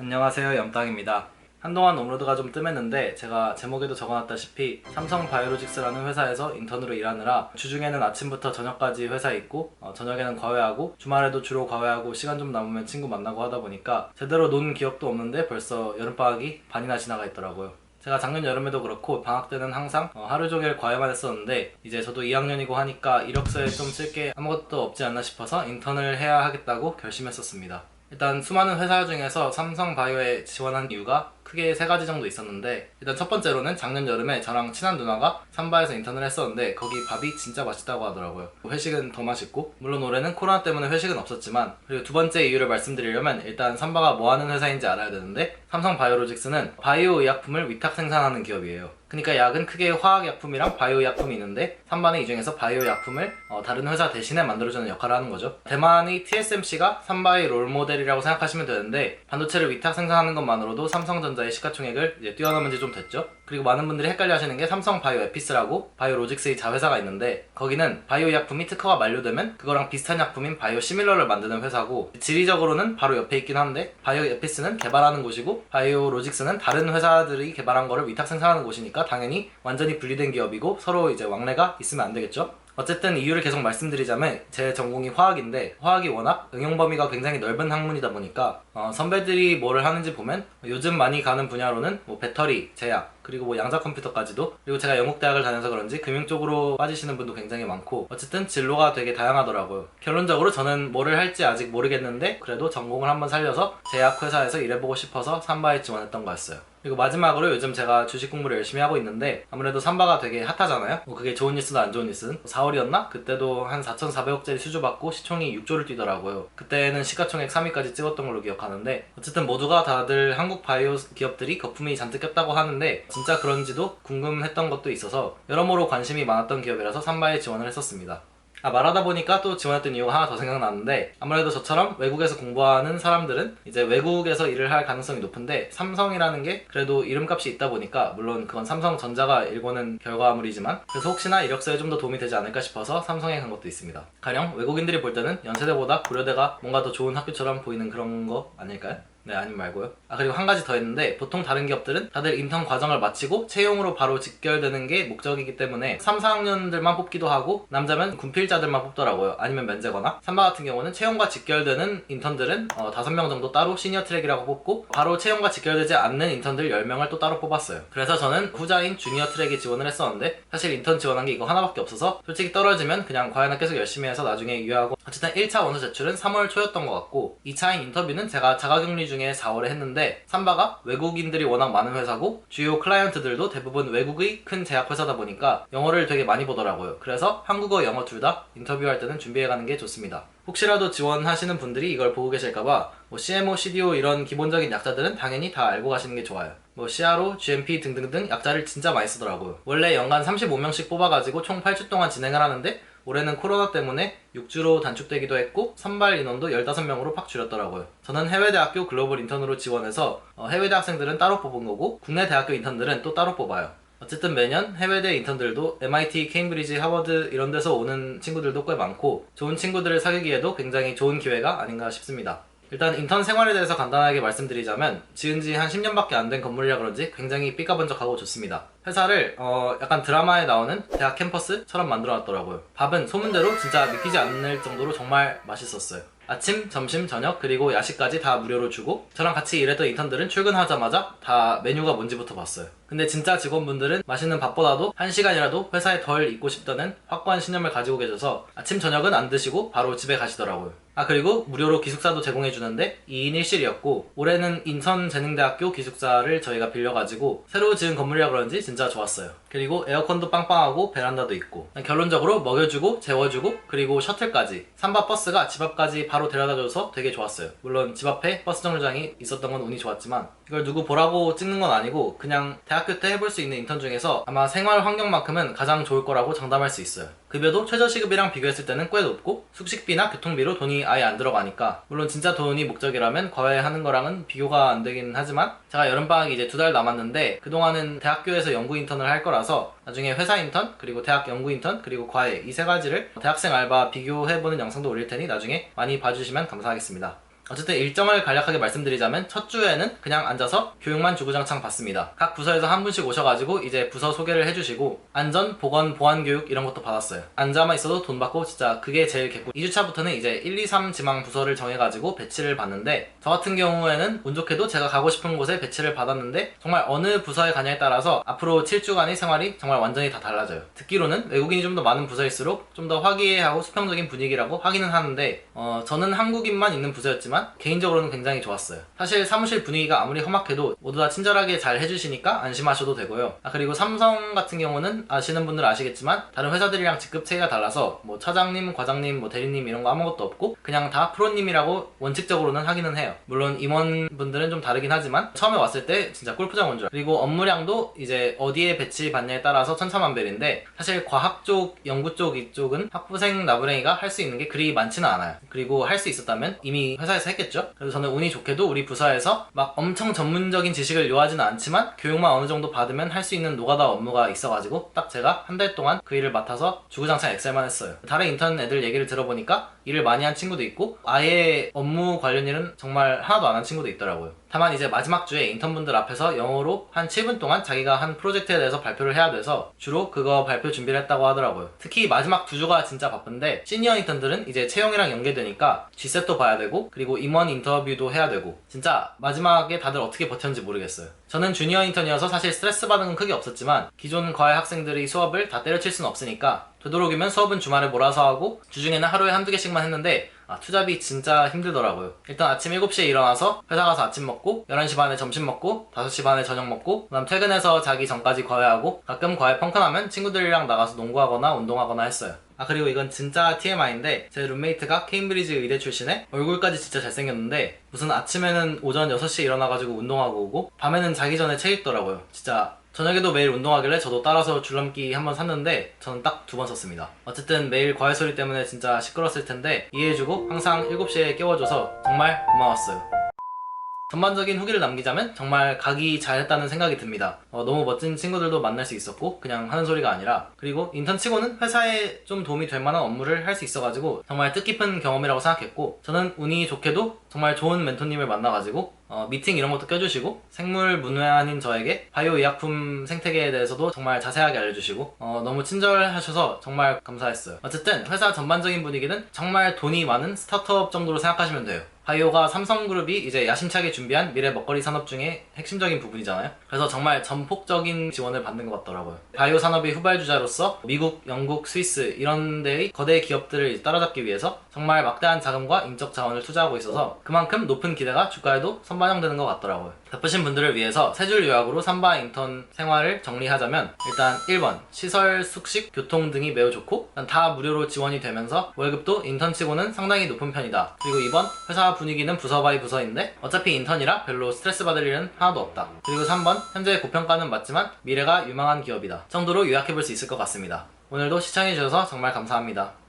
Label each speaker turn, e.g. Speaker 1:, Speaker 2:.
Speaker 1: 안녕하세요 염땅입니다 한동안 업로드가 좀 뜸했는데 제가 제목에도 적어놨다시피 삼성 바이오로직스라는 회사에서 인턴으로 일하느라 주중에는 아침부터 저녁까지 회사에 있고 어, 저녁에는 과외하고 주말에도 주로 과외하고 시간 좀 남으면 친구 만나고 하다 보니까 제대로 논 기억도 없는데 벌써 여름방학이 반이나 지나가 있더라고요 제가 작년 여름에도 그렇고 방학 때는 항상 어, 하루 종일 과외만 했었는데 이제 저도 2학년이고 하니까 이력서에 좀 쓸 게 아무것도 없지 않나 싶어서 인턴을 해야 하겠다고 결심했었습니다 일단 수많은 회사 중에서 삼성바이오에 지원한 이유가 크게 세 가지 정도 있었는데 일단 첫 번째로는 작년 여름에 저랑 친한 누나가 삼바에서 인턴을 했었는데 거기 밥이 진짜 맛있다고 하더라고요 회식은 더 맛있고 물론 올해는 코로나 때문에 회식은 없었지만 그리고 두 번째 이유를 말씀드리려면 일단 삼바가 뭐하는 회사인지 알아야 되는데 삼성바이오로직스는 바이오의약품을 위탁 생산하는 기업이에요 그러니까 약은 크게 화학약품이랑 바이오약품이 있는데 3반은 이 중에서 바이오약품을 어, 다른 회사 대신에 만들어주는 역할을 하는 거죠. 대만의 TSMC가 3바의 롤모델이라고 생각하시면 되는데 반도체를 위탁 생산하는 것만으로도 삼성전자의 시가총액을 이제 뛰어넘은 지 좀 됐죠. 그리고 많은 분들이 헷갈려 하시는 게 삼성 바이오 에피스라고 바이오로직스의 자회사가 있는데 거기는 바이오 약품이 특허가 만료되면 그거랑 비슷한 약품인 바이오 시밀러를 만드는 회사고 지리적으로는 바로 옆에 있긴 한데 바이오 에피스는 개발하는 곳이고 바이오로직스는 다른 회사들이 개발한 거를 위탁 생산하는 곳이니까 기업니까 당연히 완전히 분리된 기업이고 서로 이제 왕래가 있으면 안 되겠죠. 어쨌든 이유를 계속 말씀드리자면 제 전공이 화학인데 화학이 워낙 응용 범위가 굉장히 넓은 학문이다 보니까 어 선배들이 뭐를 하는지 보면 요즘 많이 가는 분야로는 뭐 배터리, 제약, 그리고 뭐 양자 컴퓨터까지도 그리고 제가 영국 대학을 다녀서 그런지 금융 쪽으로 빠지시는 분도 굉장히 많고 어쨌든 진로가 되게 다양하더라고요 결론적으로 저는 뭐를 할지 아직 모르겠는데 그래도 전공을 한번 살려서 제약회사에서 일해보고 싶어서 삼바에 지원했던 거였어요 그리고 마지막으로 요즘 제가 주식 공부를 열심히 하고 있는데 아무래도 삼바가 되게 핫하잖아요 뭐 그게 좋은 뉴스든 안 좋은 뉴스든 4월이었나? 뭐 그때도 한 4,400억짜리 수주받고 시총이 6조를 뛰더라고요 그때는 시가총액 3위까지 찍었던 걸로 기억하는데 어쨌든 모두가 다들 한국 바이오 기업들이 거품이 잔뜩 꼈다고 하는데 진짜 그런지도 궁금했던 것도 있어서 여러모로 관심이 많았던 기업이라서 삼바에 지원을 했었습니다 아, 말하다 보니까 또 지원했던 이유가 하나 더생각났는데 아무래도 저처럼 외국에서 공부하는 사람들은 이제 외국에서 일을 할 가능성이 높은데 삼성이라는 게 그래도 이름값이 있다 보니까 물론 그건 삼성전자가 일궈낸 결과물이지만 그래서 혹시나 이력서에 좀 더 도움이 되지 않을까 싶어서 삼성에 간 것도 있습니다. 가령 외국인들이 볼 때는 연세대보다 고려대가 뭔가 더 좋은 학교처럼 보이는 그런 거 아닐까요? 네, 아님 말고요. 아, 그리고 한 가지 더 있는데 보통 다른 기업들은 다들 인턴 과정을 마치고 채용으로 바로 직결되는 게 목적이기 때문에 3, 4학년들만 뽑기도 하고 남자면 군필자들만 뽑더라고요. 아니면 면제거나 삼바 같은 경우는 채용과 직결되는 인턴들은 어, 5명 정도 따로 시니어 트랙이라고 뽑고 바로 채용과 직결되지 않는 인턴들 10명을 또 따로 뽑았어요. 그래서 저는 후자인 주니어 트랙에 지원을 했었는데 사실 인턴 지원한 게 이거 하나밖에 없어서 솔직히 떨어지면 그냥 과연나 계속 열심히 해서 나중에 유효하고 어쨌든 1차 원서 제출은 3월 초였던 것 같고 2차인 인터뷰는 제가 자가격리 중 중에 4월에 했는데 삼바가 외국인들이 워낙 많은 회사고 주요 클라이언트들도 대부분 외국의 큰 제약 회사다 보니까 영어를 되게 많이 보더라고요. 그래서 한국어, 영어 둘 다 인터뷰할 때는 준비해가는 게 좋습니다. 혹시라도 지원하시는 분들이 이걸 보고 계실까봐 뭐 CMO, CDO 이런 기본적인 약자들은 당연히 다 알고 가시는 게 좋아요. 뭐 CRO, GMP 등등등 약자를 진짜 많이 쓰더라고요. 원래 연간 35명씩 뽑아가지고 총 8주 동안 진행을 하는데 올해는 코로나 때문에 6주로 단축되기도 했고 선발 인원도 15명으로 팍 줄였더라고요. 저는 해외 대학교 글로벌 인턴으로 지원해서 어, 해외 대학생들은 따로 뽑은 거고 국내 대학교 인턴들은 또 따로 뽑아요. 어쨌든 매년 해외대 인턴들도 MIT, 케임브리지, 하버드 이런 데서 오는 친구들도 꽤 많고 좋은 친구들을 사귀기에도 굉장히 좋은 기회가 아닌가 싶습니다. 일단 인턴 생활에 대해서 간단하게 말씀드리자면 지은 지한 10년밖에 안 된 건물이라 그런지 굉장히 삐까번쩍하고 좋습니다. 회사를 어 약간 드라마에 나오는 대학 캠퍼스처럼 만들어놨더라고요. 밥은 소문대로 진짜 믿기지 않을 정도로 정말 맛있었어요. 아침, 점심, 저녁, 그리고 야식까지 다 무료로 주고 저랑 같이 일했던 인턴들은 출근하자마자 다 메뉴가 뭔지부터 봤어요. 근데 진짜 직원분들은 맛있는 밥보다도 한 시간이라도 회사에 덜 있고 싶다는 확고한 신념을 가지고 계셔서 아침, 저녁은 안 드시고 바로 집에 가시더라고요. 아 그리고 무료로 기숙사도 제공해 주는데 2인 1실이었고 올해는 인천재능대학교 기숙사를 저희가 빌려가지고 새로 지은 건물이라 그런지 진짜 좋았어요 그리고 에어컨도 빵빵하고 베란다도 있고 결론적으로 먹여주고 재워주고 그리고 셔틀까지 3바 버스가 집 앞까지 바로 데려다줘서 되게 좋았어요 물론 집 앞에 버스 정류장이 있었던 건 운이 좋았지만 이걸 누구 보라고 찍는 건 아니고 그냥 대학교 때 해볼 수 있는 인턴 중에서 아마 생활 환경만큼은 가장 좋을 거라고 장담할 수 있어요 급여도 최저시급이랑 비교했을 때는 꽤 높고 숙식비나 교통비로 돈이 아예 안 들어가니까 물론 진짜 돈이 목적이라면 과외하는 거랑은 비교가 안 되긴 하지만 제가 여름방학이 이제 두 달 남았는데 그동안은 대학교에서 연구 인턴을 할 거라서 나중에 회사 인턴 그리고 대학 연구 인턴 그리고 과외 이 세 가지를 대학생 알바 비교해보는 영상도 올릴 테니 나중에 많이 봐주시면 감사하겠습니다. 어쨌든 일정을 간략하게 말씀드리자면 첫 주에는 그냥 앉아서 교육만 주구장창 받습니다. 각 부서에서 한 분씩 오셔가지고 이제 부서 소개를 해주시고 안전, 보건, 보안 교육 이런 것도 받았어요. 앉아만 있어도 돈 받고 진짜 그게 제일 개꿀. 2주차부터는 이제 1, 2, 3 지망 부서를 정해가지고 배치를 받는데 저 같은 경우에는 운 좋게도 제가 가고 싶은 곳에 배치를 받았는데 정말 어느 부서에 가냐에 따라서 앞으로 7주간의 생활이 정말 완전히 다 달라져요. 듣기로는 외국인이 좀 더 많은 부서일수록 좀 더 화기애애하고 수평적인 분위기라고 확인은 하는데 어, 저는 한국인만 있는 부서였지만 있지만 개인적으로는 굉장히 좋았어요 사실 사무실 분위기가 아무리 험악해도 모두 다 친절하게 잘 해주시니까 안심하셔도 되고요 아 그리고 삼성 같은 경우는 아시는 분들 아시겠지만 다른 회사들이랑 직급 차이가 달라서 뭐 차장님, 과장님, 뭐 대리님 이런 거 아무것도 없고 그냥 다 프로님이라고 원칙적으로는 하기는 해요 물론 임원분들은 좀 다르긴 하지만 처음에 왔을 때 진짜 골프장 온줄 그리고 업무량도 이제 어디에 배치받냐에 따라서 천차만별인데 사실 과학 쪽, 연구 쪽 이쪽은 학부생 나부랭이가 할 수 있는 게 그리 많지는 않아요 그리고 할 수 있었다면 이미 회사에서 부서에서 했겠죠 그래서 저는 운이 좋게도 우리 부서에서 막 엄청 전문적인 지식을 요하지는 않지만 교육만 어느 정도 받으면 할 수 있는 노가다 업무가 있어가지고 딱 제가 한 달 동안 그 일을 맡아서 주구장창 엑셀만 했어요 다른 인턴 애들 얘기를 들어보니까 일을 많이 한 친구도 있고 아예 업무 관련 일은 정말 하나도 안 한 친구도 있더라고요 다만 이제 마지막 주에 인턴분들 앞에서 영어로 한 7분 동안 자기가 한 프로젝트에 대해서 발표를 해야 돼서 주로 그거 발표 준비를 했다고 하더라고요. 특히 마지막 두 주가 진짜 바쁜데 시니어 인턴들은 이제 채용이랑 연계되니까 G셋도 봐야 되고 그리고 임원 인터뷰도 해야 되고 진짜 마지막에 다들 어떻게 버텼는지 모르겠어요. 저는 주니어 인턴이어서 사실 스트레스 받은 건 크게 없었지만 기존 과외 학생들이 수업을 다 때려칠 수는 없으니까 되도록이면 수업은 주말에 몰아서 하고 주중에는 하루에 한두 개씩만 했는데 아, 투잡이 진짜 힘들더라고요. 일단 아침 7시에 일어나서 회사 가서 아침 먹고 11시 반에 점심 먹고 5시 반에 저녁 먹고 그다음 퇴근해서 자기 전까지 과외하고 가끔 과외 펑크나면 친구들이랑 나가서 농구하거나 운동하거나 했어요. 아 그리고 이건 진짜 TMI인데 제 룸메이트가 케임브리지 의대 출신에 얼굴까지 진짜 잘생겼는데 무슨 아침에는 오전 6시에 일어나가지고 운동하고 오고 밤에는 자기 전에 책 읽더라고요 진짜 저녁에도 매일 운동하길래 저도 따라서 줄넘기 한번 샀는데 저는 딱 두 번 썼습니다. 어쨌든 매일 과외 소리 때문에 진짜 시끄러웠을 텐데 이해해주고 항상 7시에 깨워줘서 정말 고마웠어요. 전반적인 후기를 남기자면 정말 각이 잘했다는 생각이 듭니다. 어, 너무 멋진 친구들도 만날 수 있었고 그냥 하는 소리가 아니라 그리고 인턴 치고는 회사에 좀 도움이 될 만한 업무를 할 수 있어가지고 정말 뜻깊은 경험이라고 생각했고 저는 운이 좋게도 정말 좋은 멘토님을 만나가지고 어, 미팅 이런 것도 껴주시고 생물 문외한인 저에게 바이오 의약품 생태계에 대해서도 정말 자세하게 알려주시고 어, 너무 친절하셔서 정말 감사했어요 어쨌든 회사 전반적인 분위기는 정말 돈이 많은 스타트업 정도로 생각하시면 돼요 바이오가 삼성그룹이 이제 야심차게 준비한 미래 먹거리 산업 중에 핵심적인 부분이잖아요. 그래서 정말 전폭적인 지원을 받는 것 같더라고요. 바이오 산업의 후발주자로서 미국, 영국, 스위스 이런 데의 거대 기업들을 따라잡기 위해서 정말 막대한 자금과 인적 자원을 투자하고 있어서 그만큼 높은 기대가 주가에도 선반영되는 것 같더라고요. 바쁘신 분들을 위해서 세 줄 요약으로 삼바 인턴 생활을 정리하자면 일단 1번 시설, 숙식, 교통 등이 매우 좋고 다 무료로 지원이 되면서 월급도 인턴치고는 상당히 높은 편이다. 그리고 2번 회사 분위기는 부서 바이 부서인데 어차피 인턴이라 별로 스트레스 받을 일은 하나도 없다. 그리고 3번 현재의 고평가는 맞지만 미래가 유망한 기업이다. 정도로 요약해볼 수 있을 것 같습니다. 오늘도 시청해주셔서 정말 감사합니다.